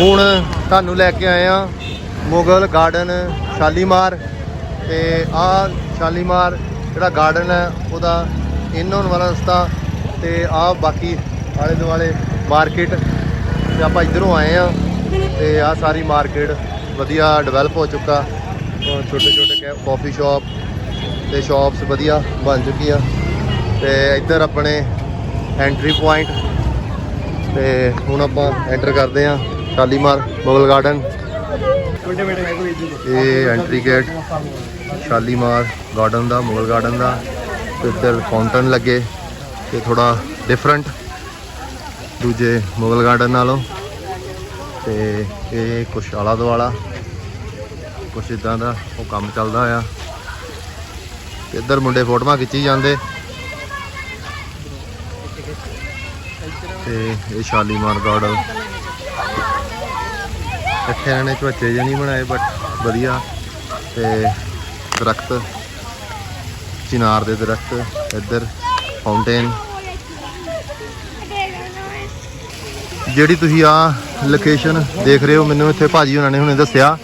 ਹੁਣ ਤੁਹਾਨੂੰ ਲੈ ਕੇ ਆਏ ਆ ਮੁਗਲ ਗਾਰਡਨ ਸ਼ਾਲੀਮਾਰ ਤੇ ਆ ਸ਼ਾਲੀਮਾਰ ਜਿਹੜਾ ਗਾਰਡਨ ਹੈ ਉਹਦਾ ਇਨ ਹੋਣ ਵਾਲਾ ਰਸਤਾ ਤੇ ਆ ਬਾਕੀ ਆਲੇ ਦੁਆਲੇ ਮਾਰਕੀਟ ਤੇ ਆਪਾਂ ਇਧਰੋਂ ਆਏ ਆ ਤੇ ਆ ਸਾਰੀ ਮਾਰਕੀਟ ਵਧੀਆ ਡਿਵੈਲਪ ਹੋ ਚੁੱਕਾ। ਛੋਟੇ ਛੋਟੇ ਕਾਫੀ ਸ਼ਾਪ ਤੇ ਸ਼ਾਪਸ ਵਧੀਆ ਬਣ ਚੁੱਕੀ ਆ ਤੇ ਇੱਧਰ ਆਪਣੇ ਐਂਟਰੀ ਪੁਆਇੰਟ ਤੇ ਹੁਣ ਆਪਾਂ ਐਂਟਰ ਕਰਦੇ ਆ ਸ਼ਾਲੀਮਾਰ ਮੁਗਲ ਗਾਰਡਨ ਇਹ ਐਂਟਰੀ ਗੇਟ ਸ਼ਾਲੀਮਾਰ ਗਾਰਡਨ ਦਾ ਮੁਗਲ ਗਾਰਡਨ ਦਾ। ਤੇ ਇੱਧਰ ਫਾਊਂਟਨ ਲੱਗੇ ਤੇ ਥੋੜਾ ਡਿਫਰੈਂਟ ਦੂਜੇ ਮੁਗਲ ਗਾਰਡਨ ਨਾਲੋਂ। ਤੇ ਇਹ ਕੁਛ ਆਲਾ ਦੁਆਲਾ ਕੁਛ ਇਦਾਂ ਦਾ ਉਹ ਕੰਮ ਚੱਲਦਾ ਆ। ਤੇ ਇੱਧਰ ਮੁੰਡੇ ਫੋਟੋਆਂ ਖਿੱਚੀ ਜਾਂਦੇ। ਤੇ ਇਹ ਸ਼ਾਲੀਮਾਰ ਗਾਰਡਨ ਇੱਥੇ ਇਹਨਾਂ ਨੇ ਝੋਚੇ ਜਿਹੇ ਨਹੀਂ ਬਣਾਏ ਬਟ ਵਧੀਆ। ਤੇ ਦਰਖਤ, ਚਿਨਾਰ ਦੇ ਦਰਖਤ, ਇੱਧਰ ਫਾਊਂਟੇਨ ਜਿਹੜੀ ਤੁਸੀਂ ਆ ਲੋਕੇਸ਼ਨ ਦੇਖ ਰਹੇ ਹੋ, ਮੈਨੂੰ ਇੱਥੇ ਭਾਜੀ ਉਹਨਾਂ ਨੇ ਹੁਣੇ ਦੱਸਿਆ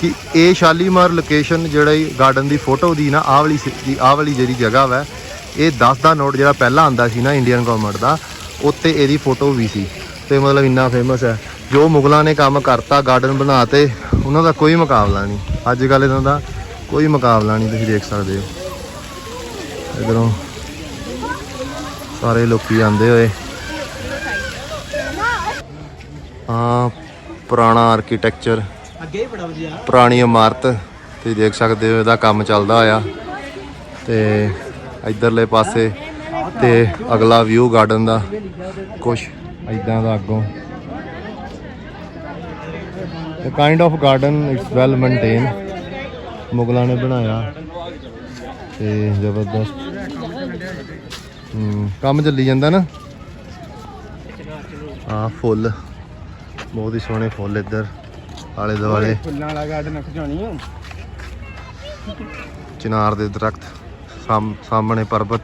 ਕਿ ਇਹ ਸ਼ਾਲੀਮਾਰ ਲੋਕੇਸ਼ਨ ਜਿਹੜਾ ਹੀ ਗਾਰਡਨ ਦੀ ਫੋਟੋ ਦੀ ਨਾ, ਆਹ ਵਾਲੀ ਸੀ- ਦੀ ਆਹ ਵਾਲੀ ਜਿਹੜੀ ਜਗ੍ਹਾ ਵਾ, ਇਹ 10 ਦਾ ਨੋਟ ਜਿਹੜਾ ਪਹਿਲਾਂ ਆਂਦਾ ਸੀ ਨਾ ਇੰਡੀਅਨ ਗਵਰਨਮੈਂਟ ਦਾ, ਉੱਤੇ ਇਹਦੀ ਫੋਟੋ ਵੀ ਸੀ। ਤੇ ਮਤਲਬ ਇੰਨਾ ਫੇਮਸ ਹੈ। ਜੋ ਮੁਗਲਾਂ ਨੇ ਕੰਮ ਕਰਤਾ ਗਾਰਡਨ ਬਣਾਤੇ ਉਹਨਾਂ ਦਾ ਕੋਈ ਮੁਕਾਬਲਾ ਨਹੀਂ। ਅੱਜ ਕੱਲ ਇਹਨਾਂ ਦਾ ਕੋਈ ਮੁਕਾਬਲਾ ਨਹੀਂ ਤੁਸੀਂ ਦੇਖ ਸਕਦੇ ਹੋ। ਇਧਰੋਂ ਸਾਰੇ ਲੋਕੀ ਆਂਦੇ ਹੋਏ। ਹਾਂ ਪੁਰਾਣਾ ਆਰਕੀਟੈਕਚਰ ਅੱਗੇ ਬੜਾ ਵਧੀਆ। ਪੁਰਾਣੀ ਇਮਾਰਤ ਤੁਸੀਂ ਦੇਖ ਸਕਦੇ ਹੋ ਇਹਦਾ ਕੰਮ ਚੱਲਦਾ ਆ ਤੇ ਇਧਰਲੇ ਪਾਸੇ ਤੇ ਅਗਲਾ ਵਿਊ ਗਾਰਡਨ ਦਾ ਕੁਛ ਇਦਾਂ ਦਾ ਅੱਗੋਂ। The kind of garden it's well maintained. ਮੁਗਲਾਂ ਨੇ ਬਣਾਇਆ ਤੇ ਜ਼ਬਰਦਸਤ। ਹੂੰ ਕੰਮ ਚੱਲੀ ਜਾਂਦਾ ਨਾ। ਆ ਫੁੱਲ, ਬਹੁਤ ਹੀ ਸੋਹਣੇ ਫੁੱਲ ਇੱਧਰ, ਆਲੇ ਦੁਆਲੇ। ਫੁੱਲਾਂ ਵਾਲਾ ਗਾਰਡਨ ਖਿਚਾਉਣੀ ਆ ਚਿਨਾਰ ਦੇ ਦਰਖਤ ਸਾਹਮਣੇ ਪਰਬਤ।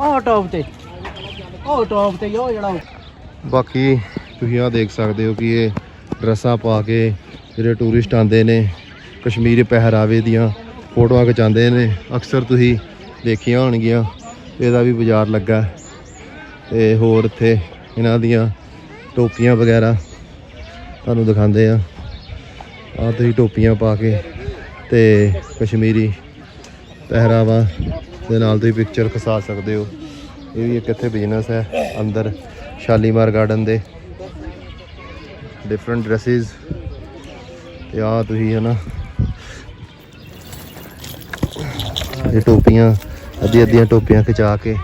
ਉਹ ਟੌਪ ਤੇ। ਉਹ ਟੌਪ ਤੇ ਉਹ ਜਿਹੜਾ ਬਾਕੀ ਤੁਸੀਂ ਆ ਦੇਖ ਸਕਦੇ ਹੋ ਕਿ ਇਹ ਡਰੈਸਾਂ ਪਾ ਕੇ ਜਿਹੜੇ ਟੂਰਿਸਟ ਆਉਂਦੇ ਨੇ, ਕਸ਼ਮੀਰੀ ਪਹਿਰਾਵੇ ਦੀਆਂ ਫੋਟੋਆਂ ਖਿਚਾਉਂਦੇ ਨੇ, ਅਕਸਰ ਤੁਸੀਂ ਦੇਖੀਆਂ ਹੋਣਗੀਆਂ। ਇਹਦਾ ਵੀ ਬਾਜ਼ਾਰ ਲੱਗਾ। ਹੈ। ਤੇ ਹੋਰ ਇੱਥੇ ਇਹਨਾਂ ਦੀਆਂ ਟੋਪੀਆਂ ਵਗੈਰਾ ਤੁਹਾਨੂੰ ਦਿਖਾਉਂਦੇ ਆ। ਆ ਤੁਸੀਂ ਟੋਪੀਆਂ ਪਾ ਕੇ ਤੇ ਕਸ਼ਮੀਰੀ ਪਹਿਰਾਵਾ ਦੇ ਨਾਲ ਤੁਸੀਂ ਪਿਕਚਰ ਖਿਚਾ ਸਕਦੇ ਹੋ। ਇਹ ਵੀ ਇੱਕ ਇੱਥੇ ਬਿਜ਼ਨਸ ਹੈ, ਅੰਦਰ ਸ਼ਾਲੀਮਾਰ ਗਾਰਡਨ ਦੇ। ਡਿਫਰੈਂਟ ਡਰੈਸਿਸ ਤੇ ਆ ਤੁਸੀਂ ਹਨਾ, ਇਹ ਟੋਪੀਆਂ ਅੱਧੀ ਅੱਧੀਆਂ ਟੋਪੀਆਂ ਖਿਚਾ ਕੇ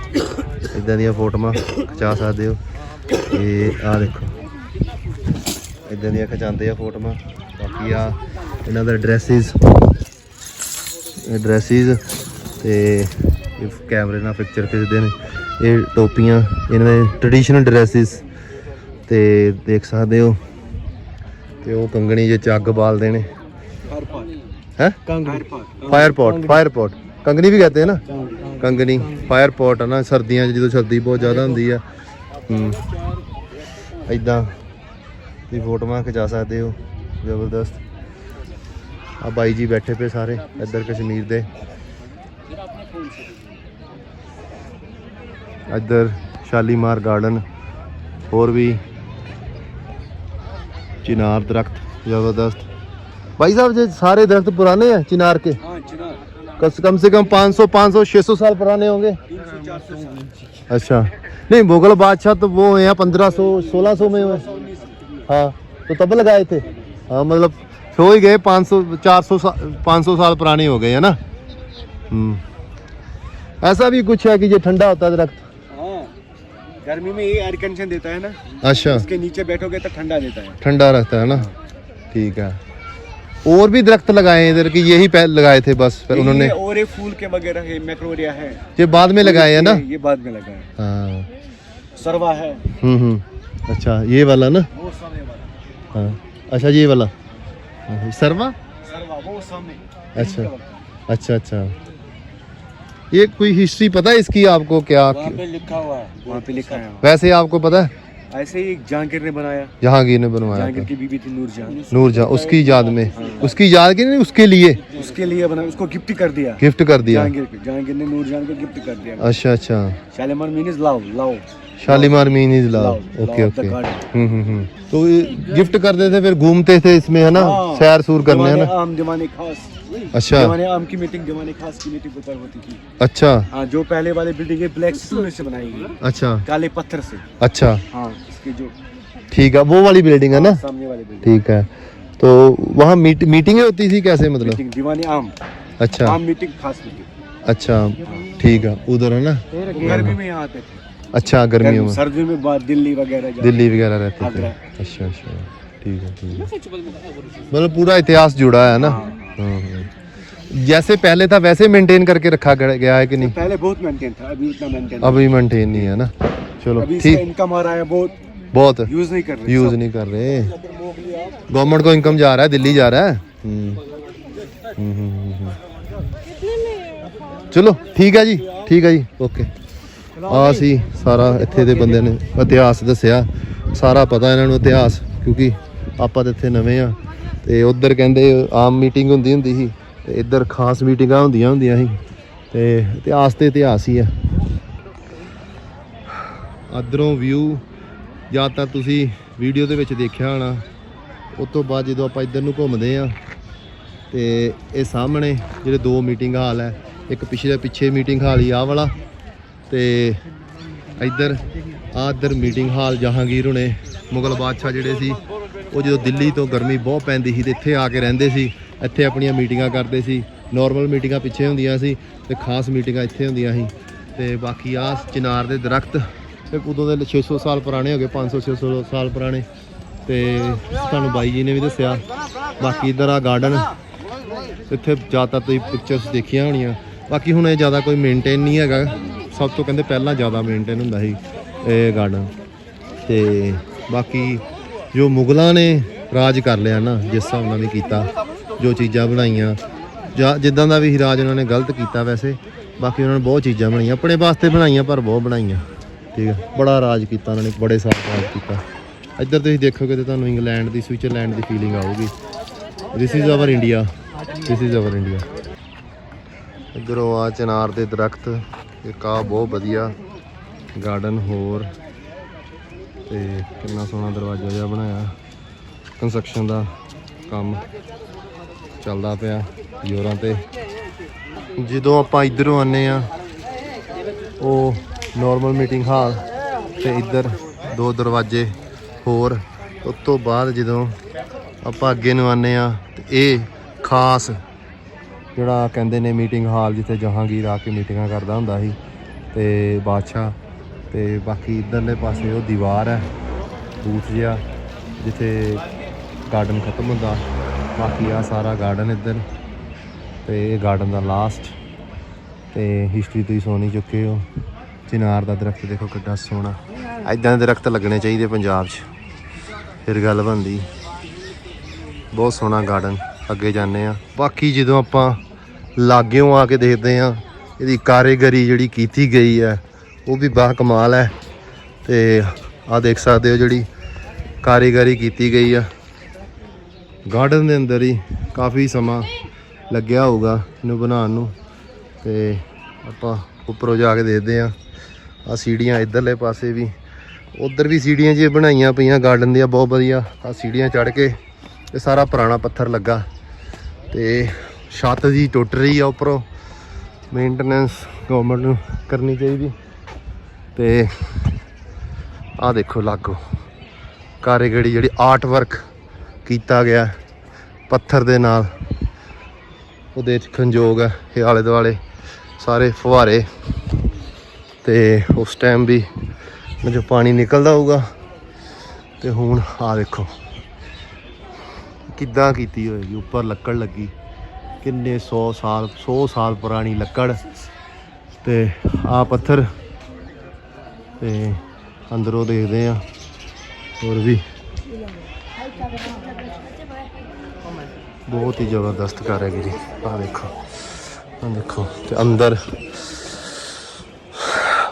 ਇਦਾਂ ਦੀਆਂ ਫੋਟੋਆਂ ਖਿਚਾ ਸਕਦੇ ਹੋ। ਇਹ ਆ ਦੇਖੋ ਇਦਾਂ ਦੀਆਂ ਖਿਚਾਉਂਦੇ ਆ ਫੋਟੋਆਂ। ਬਾਕੀ ਆ ਇਹਨਾਂ ਦਾ ਡਰੈਸਿਸ ਡਰੈਸਿਸ ਤੇ ਇਹ ਕੈਮਰੇ ਨਾਲ ਪਿਕਚਰ ਖਿੱਚਦੇ ਨੇ। ਇਹ ਟੋਪੀਆਂ, ਇਹਨਾਂ ਦੇ ਟ੍ਰੈਡੀਸ਼ਨਲ ਡਰੈਸਿਸ ਤੇ ਦੇਖ ਸਕਦੇ ਹੋ। ਤੇ ਉਹ ਕੰਗਣੀ ਜੇ ਚੱਗ ਬਾਲਦੇ ਨੇ। ਹਰ ਪਾਰ ਹੈ? ਫਾਇਰ ਪੋਟ ਫਾਇਰ ਪੋਟ ਕੰਗਣੀ ਵੀ ਕਹਤੇ ਹੈ ਨਾ? ਕੰਗਣੀ ਫਾਇਰ ਪੋਟ ਹੈ ਨਾ, ਸਰਦੀਆਂ 'ਚ ਜਦੋਂ ਸਰਦੀ ਬਹੁਤ ਜ਼ਿਆਦਾ ਹੁੰਦੀ ਆ। ਹੂੰ। ਇਦਾਂ ਦੀ ਫੋਟੋਆਂ ਖਿਚਾ ਸਕਦੇ ਹੋ। ਜ਼ਬਰਦਸਤ। ਆ ਬਾਈ ਜੀ ਬੈਠੇ ਪਏ ਸਾਰੇ ਇੱਧਰ ਕਸ਼ਮੀਰ ਦੇ ਇੱਧਰ ਸ਼ਾਲੀਮਾਰ ਗਾਰਡਨ ਹੋਰ ਵੀ चिनार दरख्त जबरदस्त भाई साहब ये सारे दरख्त पुराने हैं चिनार के ਹਾਂ ਚਿਨਾ कस- कम से कम 500 500 600 साल पुराने होंगे 300 400 अच्छा नहीं मुगल बादशाह तो वो हैं 1500 1600 में हुए हाँ तो तब लगाए थे हाँ मतलब हो ही गए 500 400 सा- 500 साल पुराने हो गए है ना? हम्म। ऐसा भी कुछ है कि ये ठंडा होता है दरख्त? हाँ गर्मी में ये एयर कंडीशन देता है ना अच्छा। इसके नीचे बैठोगे तो ठंडा देता है। ठंडा रहता है ना? ठीक है। और भी दरख्त लगाए हैं इधर की यही लगाए थे बस फिर उन्होंने और ये फूल के वगैरह है मैक्रोरिया है। ये बाद में लगाए हैं ना? ये, बाद में लगा है। सरवा है। हम्म हम्म। अच्छा ये वाला ना? वो वाला। हाँ। अच्छा ये वाला। सरवा सरवा वो अच्छा। अच्छा अच्छा। ये कोई हिस्ट्री पता है इसकी आपको क्या वहाँ पे लिखा हुआ है। वहाँ पे लिखा है। वैसे आपको पता है? ऐसे ही जहांगीर ने बनाया। जहांगीर ने बनवाया जहांगीर की बीबी थी नूरजहां नूरजहां उसकी याद में। उसकी याद की नहीं उसके लिए। उसके लिए बना उसको गिफ्ट कर दिया। गिफ्ट कर दिया। जहांगीर को जहांगीर ने नूरजहां को गिफ्ट कर दिया। अच्छा अच्छा। Shalimar mean is love love Shalimar mean is love okay okay hmm hmm hmm. तो गिफ्ट करते थे फिर घूमते थे इसमें है ना? हाँ। सैर सूर करने है ना? आम दीवाने खास। अच्छा। दीवाने आम की मीटिंग दीवाने खास की मीटिंग ऊपर होती थी। अच्छा। हाँ जो पहले वाली बिल्डिंग है ब्लैक स्टोन से बनाई गई। अच्छा। काले पत्थर से। अच्छा। हाँ इसके जो ठीक है वो वाली बिल्डिंग है ना? सामने वाली बिल्डिंग ठीक है। तो वहाँ मीट, मीटिंगें होती थी कैसे मतलब? मीटिंग दीवाने आम। अच्छा। आम मीटिंग खास मीटिंग अच्छा। ठीक है उधर है ना? गर्मी में यहाँ आते थे। अच्छा गर्मियों में। सर्दी में दिल्ली वगैरह दिल्ली वगैरह रहते थे। अच्छा अच्छा। ठीक है ठीक है। मतलब पूरा इतिहास जुड़ा है ना? हाँ। हाँ, हाँ। जैसे पहले था वैसे मेंटेन करके रखा गया है कि नहीं? पहले बहुत मेंटेन था अभी इतना मेंटेन अभी मेंटेन नहीं है ना? चलो ठीक। इनकम आ रहा है बहुत बहुत। यूज़ नहीं कर रहे। यूज़ नहीं कर रहे। गवर्नमेंट को इनकम जा रहा है दिल्ली जा रहा है? हम्म। हम्म, हम्म, चलो ठीक है जी ठीक है जी ओके ਆ ਸੀ, ਸਾਰਾ ਇੱਥੇ ਦੇ ਬੰਦੇ ਨੇ ਇਤਿਹਾਸ ਦੱਸਿਆ। ਸਾਰਾ ਪਤਾ ਇਹਨਾਂ ਨੂੰ ਇਤਿਹਾਸ, ਕਿਉਂਕਿ ਆਪਾਂ ਤਾਂ ਇੱਥੇ ਨਵੇਂ ਆ। ਤੇ ਉਧਰ ਕਹਿੰਦੇ ਆਮ ਮੀਟਿੰਗ ਹੁੰਦੀ ਹੁੰਦੀ ਸੀ, ਤੇ ਇੱਧਰ ਖਾਸ ਮੀਟਿੰਗਾਂ ਹੁੰਦੀਆਂ ਹੁੰਦੀਆਂ ਸੀ। ਤੇ ਇਤਿਹਾਸ ਤੇ ਇਤਿਹਾਸ ਹੀ ਆ। ਅਧਰੋਂ ਵਿਊ ਜਾਂ ਤਾਂ ਤੁਸੀਂ ਵੀਡੀਓ ਦੇ ਵਿੱਚ ਦੇਖਿਆ ਹੋਣਾ, ਉਸ ਤੋਂ ਬਾਅਦ ਜਦੋਂ ਆਪਾਂ ਇੱਧਰ ਨੂੰ ਘੁੰਮਦੇ ਆ, ਤੇ ਇਹ ਸਾਹਮਣੇ ਜਿਹੜੇ ਦੋ ਮੀਟਿੰਗ ਹਾਲ ਹੈ ਇੱਕ ਪਿਛਲੇ ਪਿੱਛੇ ਮੀਟਿੰਗ ਹਾਲ ਹੀ ਆਹ ਵਾਲਾ ਤੇ ਇੱਧਰ ਆਹ ਇੱਧਰ ਮੀਟਿੰਗ ਹਾਲ ਜਹਾਂਗੀਰ ਹੁਣੇ, ਮੁਗਲ ਬਾਦਸ਼ਾਹ ਜਿਹੜੇ ਸੀ, ਉਹ ਜਦੋਂ ਦਿੱਲੀ ਤੋਂ ਗਰਮੀ ਬਹੁਤ ਪੈਂਦੀ ਸੀ ਤੇ ਇੱਥੇ ਆ ਕੇ ਰਹਿੰਦੇ ਸੀ, ਇੱਥੇ ਆਪਣੀਆਂ ਮੀਟਿੰਗਾਂ ਕਰਦੇ ਸੀ ਨਾਰਮਲ ਮੀਟਿੰਗਾਂ ਪਿੱਛੇ ਹੁੰਦੀਆਂ ਸੀ ਤੇ ਖਾਸ ਮੀਟਿੰਗਾਂ ਇੱਥੇ ਹੁੰਦੀਆਂ ਸੀ ਤੇ ਬਾਕੀ ਆਹ ਚਿਨਾਰ ਦੇ ਦਰਖਤ ਇਹ ਉਦੋਂ ਦੇ 600 ਸਾਲ ਪੁਰਾਣੇ ਹੋ ਗਏ 500 600 ਸਾਲ ਪੁਰਾਣੇ, ਤੇ ਤੁਹਾਨੂੰ ਬਾਈ ਜੀ ਨੇ ਵੀ ਦੱਸਿਆ, ਬਾਕੀ ਇਧਰ ਆ ਗਾਰਡਨ ਇੱਥੇ ਜ਼ਿਆਦਾਤਰ ਤੁਸੀਂ ਪਿਕਚਰਸ ਦੇਖੀਆਂ ਹੋਣੀਆਂ, ਬਾਕੀ ਹੁਣ ਇਹ ਜ਼ਿਆਦਾ ਕੋਈ ਮੇਨਟੇਨ ਨਹੀਂ ਹੈਗਾ। ਸਭ ਤੋਂ ਕਹਿੰਦੇ ਪਹਿਲਾਂ ਜ਼ਿਆਦਾ ਮੇਨਟੇਨ ਹੁੰਦਾ ਸੀ ਇਹ ਗਾਰਡਨ ਤੇ ਬਾਕੀ ਜੋ ਮੁਗਲਾਂ ਨੇ ਰਾਜ ਕਰ ਲਿਆ ਨਾ, ਜਿਸ ਹਿਸਾਬ ਨਾਲ ਵੀ ਕੀਤਾ, ਜੋ ਚੀਜ਼ਾਂ ਬਣਾਈਆਂ, ਜਾਂ ਜਿੱਦਾਂ ਦਾ ਵੀ ਰਾਜ ਉਹਨਾਂ ਨੇ ਗਲਤ ਕੀਤਾ ਵੈਸੇ, ਬਾਕੀ ਉਹਨਾਂ ਨੇ ਬਹੁਤ ਚੀਜ਼ਾਂ ਬਣਾਈਆਂ, ਆਪਣੇ ਵਾਸਤੇ ਬਣਾਈਆਂ, ਪਰ ਬਹੁਤ ਬਣਾਈਆਂ, ਠੀਕ ਹੈ ਬੜਾ ਰਾਜ ਕੀਤਾ ਉਹਨਾਂ ਨੇ, ਬੜੇ ਸਾਲ ਰਾਜ ਕੀਤਾ। ਇੱਧਰ ਤੁਸੀਂ ਦੇਖੋਗੇ ਤੇ ਤੁਹਾਨੂੰ ਇੰਗਲੈਂਡ ਦੀ, ਸਵਿਟਜ਼ਰਲੈਂਡ ਦੀ ਫੀਲਿੰਗ ਆਊਗੀ। This is our India this is our India ਇੱਧਰੋਂ ਆ ਚਨਾਰ ਦੇ ਦਰਖਤ। ਇੱਕ ਆ ਬਹੁਤ ਵਧੀਆ ਗਾਰਡਨ ਹੋਰ ਤੇ ਕਿੰਨਾ ਸੋਹਣਾ ਦਰਵਾਜ਼ਾ ਜਿਹਾ ਬਣਾਇਆ। ਕੰਸਟਰਕਸ਼ਨ ਦਾ ਕੰਮ ਚੱਲਦਾ ਪਿਆ ਜੋਰਾਂ ਤੇ। ਜਦੋਂ ਆਪਾਂ ਇੱਧਰੋਂ ਆਨੇ ਆ ਉਹ ਨਾਰਮਲ ਮੀਟਿੰਗ ਹਾਲ ਤੇ ਇੱਧਰ ਦੋ ਦਰਵਾਜ਼ੇ ਹੋਰ। ਉਸ ਤੋਂ ਬਾਅਦ ਜਦੋਂ ਆਪਾਂ ਅੱਗੇ ਨੂੰ ਆਨੇ ਆ ਤੇ ਇਹ ਖਾਸ ਜਿਹੜਾ ਕਹਿੰਦੇ ਨੇ ਮੀਟਿੰਗ ਹਾਲ ਜਿੱਥੇ ਜਹਾਂਗੀਰ ਆ ਕੇ ਮੀਟਿੰਗਾਂ ਕਰਦਾ ਹੁੰਦਾ ਸੀ ਤੇ ਬਾਦਸ਼ਾਹ ਤੇ ਬਾਕੀ ਇਧਰਲੇ ਪਾਸੇ ਉਹ ਦੀਵਾਰ ਹੈ, ਬੂਥ ਜਿਹਾ, ਜਿੱਥੇ ਗਾਰਡਨ ਖਤਮ ਹੁੰਦਾ। ਬਾਕੀ ਆ ਸਾਰਾ ਗਾਰਡਨ ਇੱਧਰ। ਤੇ ਇਹ ਗਾਰਡਨ ਦਾ ਲਾਸਟ ਤੇ ਹਿਸਟਰੀ ਤੁਸੀਂ ਸੁਣ ਚੁੱਕੇ ਹੋ। ਚਿਨਾਰ ਦਾ ਦਰਖਤ ਦੇਖੋ ਕਿੱਡਾ ਸੋਹਣਾ। ਐਦਾਂ ਦੇ ਦਰਖਤ ਲੱਗਣੇ ਚਾਹੀਦੇ ਪੰਜਾਬ 'ਚ। ਫਿਰ ਗੱਲ ਬਣਦੀ। ਬਹੁਤ ਸੋਹਣਾ ਗਾਰਡਨ ਅੱਗੇ ਜਾਂਦੇ ਆ ਬਾਕੀ ਜਦੋਂ ਆਪਾਂ ਲਾਗਿਓਂ ਆ ਕੇ ਦੇਖਦੇ ਆ ਇਹਦੀ ਕਾਰੀਗਰੀ ਜਿਹੜੀ ਕੀਤੀ ਗਈ ਹੈ, ਉਹ ਵੀ ਬਾ ਕਮਾਲ ਹੈ। ਤੇ ਆ ਦੇਖ ਸਕਦੇ ਹੋ ਜਿਹੜੀ ਕਾਰੀਗਰੀ ਕੀਤੀ ਗਈ ਆ। ਗਾਰਡਨ ਦੇ ਅੰਦਰ ਹੀ ਕਾਫੀ ਸਮਾਂ ਲੱਗਿਆ ਹੋਊਗਾ ਇਹਨੂੰ ਬਣਾਉਣ ਨੂੰ। ਤੇ ਆਪਾਂ ਉੱਪਰੋਂ ਜਾ ਕੇ ਦੇਖਦੇ ਆ ਆ ਸੀੜੀਆਂ ਇਧਰਲੇ ਪਾਸੇ ਵੀ, ਉਧਰ ਵੀ ਸੀੜੀਆਂ ਜੇ ਬਣਾਈਆਂ ਪਈਆਂ ਗਾਰਡਨ ਦੀਆਂ, ਬਹੁਤ ਵਧੀਆ। ਆ ਸੀੜੀਆਂ ਚੜ ਕੇ ਇਹ ਸਾਰਾ ਪੁਰਾਣਾ ਪੱਥਰ ਲੱਗਾ। ਤੇ ਛੱਤ ਦੀ ਟੁੱਟ ਰਹੀ ਆ ਉੱਪਰੋਂ। ਮੇਨਟੇਨੈਂਸ ਗਵਰਨਮੈਂਟ ਨੂੰ ਕਰਨੀ ਚਾਹੀਦੀ। ਤੇ ਆ ਦੇਖੋ ਲਾਗੋ। ਕਾਰੀਗਰੀ ਜਿਹੜੀ ਆਰਟ ਵਰਕ ਕੀਤਾ ਗਿਆ ਪੱਥਰ ਦੇ ਨਾਲ। ਉਹਦੇ ਚ ਖੰਜੋਗ ਹੈ ਇਹ ਆਲੇ ਦੁਆਲੇ ਸਾਰੇ ਫੁਹਾਰੇ। ਤੇ ਉਸ ਟਾਈਮ ਵੀ ਜੋ ਪਾਣੀ ਨਿਕਲਦਾ ਹੋਊਗਾ। ਤੇ ਹੁਣ ਆ ਦੇਖੋ। ਕਿੱਦਾਂ ਕੀਤੀ ਹੋਏਗੀ? ਉੱਪਰ ਲੱਕੜ ਲੱਗੀ। ਕਿੰਨੇ 100 ਸਾਲ 100 ਸਾਲ ਪੁਰਾਣੀ ਲੱਕੜ। ਤੇ ਆ ਪੱਥਰ। ਤੇ ਅੰਦਰੋਂ ਦੇਖਦੇ ਆ ਹੋਰ ਵੀ। ਬਹੁਤ ਹੀ ਜ਼ਬਰਦਸਤ ਕਾਰੀਗਰੀ ਹੈਗੀ ਆ ਦੇਖੋ। ਆ ਦੇਖੋ। ਤੇ ਅੰਦਰ।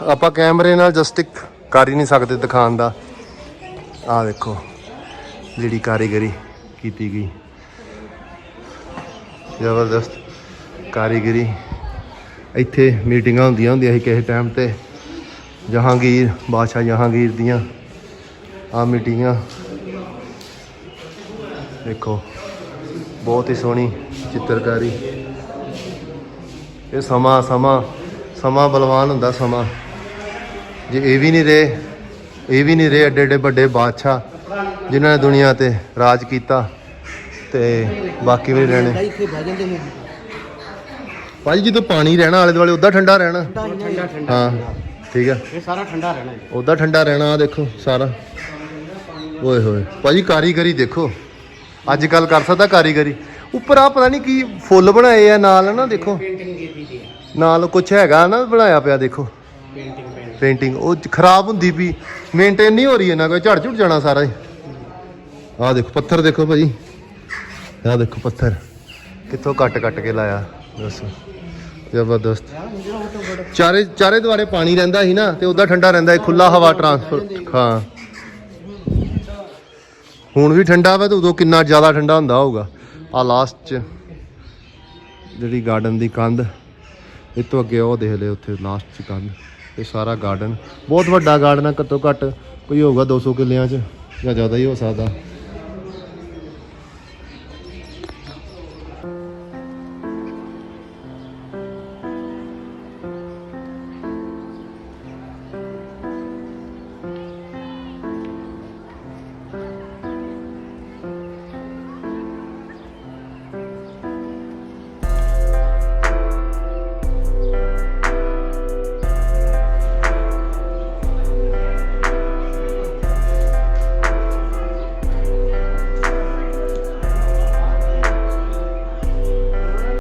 ਆਪਾਂ ਕੈਮਰੇ ਨਾਲ ਜਸਟਿਕ ਕਰ ਹੀ ਨਹੀਂ ਸਕਦੇ ਦਿਖਾਉਣ ਦਾ। ਆਹ ਦੇਖੋ। ਜਿਹੜੀ ਕਾਰੀਗਰੀ। ਕੀਤੀ ਗਈ। ਜ਼ਬਰਦਸਤ ਕਾਰੀਗਰੀ। ਇੱਥੇ ਮੀਟਿੰਗਾਂ ਹੁੰਦੀਆਂ ਹੁੰਦੀਆਂ ਸੀ ਕਿਸੇ ਟਾਈਮ ਤੇ। ਜਹਾਂਗੀਰ, ਬਾਦਸ਼ਾਹ ਜਹਾਂਗੀਰ ਦੀਆਂ ਆ ਮੀਟਿੰਗਾਂ। ਦੇਖੋ, ਬਹੁਤ ਹੀ ਸੋਹਣੀ ਚਿੱਤਰਕਾਰੀ। ਇਹ ਸਮਾਂ ਸਮਾਂ ਸਮਾਂ ਬਲਵਾਨ ਹੁੰਦਾ, ਸਮਾਂ। ਜੇ ਇਹ ਵੀ ਨਹੀਂ ਰਹੇ, ਇਹ ਵੀ ਨਹੀਂ ਰਹੇ ਐਡੇ ਐਡੇ ਵੱਡੇ ਬਾਦਸ਼ਾਹ। ਜਿਨ੍ਹਾਂ ਨੇ ਦੁਨੀਆ ਤੇ ਰਾਜ ਕੀਤਾ ਤੇ ਬਾਕੀ ਵੀ ਰਹਿਣੇ। ਇੱਥੇ ਬਹਿ ਜਾਂਦੇ ਨੇ। ਭਾਜੀ ਜਦੋਂ ਪਾਣੀ ਰਹਿਣਾ ਆਲੇ ਦੁਆਲੇ ਉਦਾਂ ਠੰਡਾ ਰਹਿਣਾ। ਠੰਡਾ ਠੰਡਾ ਹਾਂ। ਠੀਕ ਹੈ ਇਹ ਸਾਰਾ ਠੰਡਾ ਰਹਿਣਾ ਜੀ। ਉਦਾਂ ਠੰਡਾ ਰਹਿਣਾ ਆ ਦੇਖੋ ਸਾਰਾ। ਓਏ ਹੋਏ ਭਾਜੀ ਕਾਰੀਗਰੀ ਦੇਖੋ। ਅੱਜ ਕੱਲ ਕਰ ਸਕਦਾ ਕਾਰੀਗਰੀ। ਉੱਪਰ ਆ ਪਤਾ ਨਹੀਂ ਕੀ ਫੁੱਲ ਬਣਾਏ ਆ ਨਾਲ ਨਾ ਦੇਖੋ। ਪੇਂਟਿੰਗ ਕੀਤੀ ਦੀ ਹੈ ਨਾਲ ਕੁਝ ਹੈਗਾ ਨਾ ਬਣਾਇਆ ਪਿਆ ਦੇਖੋ। ਪੇਂਟਿੰਗ ਪੇਂਟ ਪੇਂਟਿੰਗ ਉਹ ਖਰਾਬ ਹੁੰਦੀ ਵੀ ਮੇਨਟੇਨ ਨਹੀਂ ਹੋ ਰਹੀ ਇਹਨਾਂ ਕੋਈ ਝੜ ਝੁੜ ਜਾਣਾ ਸਾਰਾ ਹੀ। ਆਹ ਦੇਖੋ ਪੱਥਰ ਦੇਖੋ ਭਾਜੀ। ਆਹ ਦੇਖੋ ਪੱਥਰ। ਕਿੱਥੋਂ ਕੱਟ ਕੱਟ ਕੇ ਲਾਇਆ, ਦੱਸੋ। ਜ਼ਬਰਦਸਤ। ਚਾਰੇ ਚਾਰੇ ਦੁਆਰੇ ਪਾਣੀ ਰਹਿੰਦਾ ਸੀ ਨਾ, ਤੇ ਉਹਦਾ ਠੰਡਾ ਰਹਿੰਦਾ ਸੀ ਖੁੱਲਾ ਹਵਾ ਟਰਾਂਸਫਰ ਹਾਂ। ਹੁਣ ਵੀ ਠੰਡਾ ਵਾ ਤੇ ਉਦੋਂ ਕਿੰਨਾ ਜ਼ਿਆਦਾ ਠੰਡਾ ਹੁੰਦਾ ਹੋਊਗਾ। ਆ ਲਾਸਟ ਚ ਜਿਹੜੀ ਗਾਰਡਨ ਦੀ ਕੰਧ ਇਹ ਤੋਂ ਅੱਗੇ ਉਹ ਦੇਖ ਲਿਓ, ਉੱਥੇ ਲਾਸਟ ਚ ਕੰਧ। ਇਹ ਸਾਰਾ ਗਾਰਡਨ ਬਹੁਤ ਵੱਡਾ ਗਾਰਡਨ ਆ, ਘੱਟੋ ਘੱਟ ਕੋਈ ਹੋਊਗਾ 200 ਕਿੱਲਿਆਂ ਚ ਜਾਂ ਜ਼ਿਆਦਾ ਹੀ ਹੋ ਸਕਦਾ।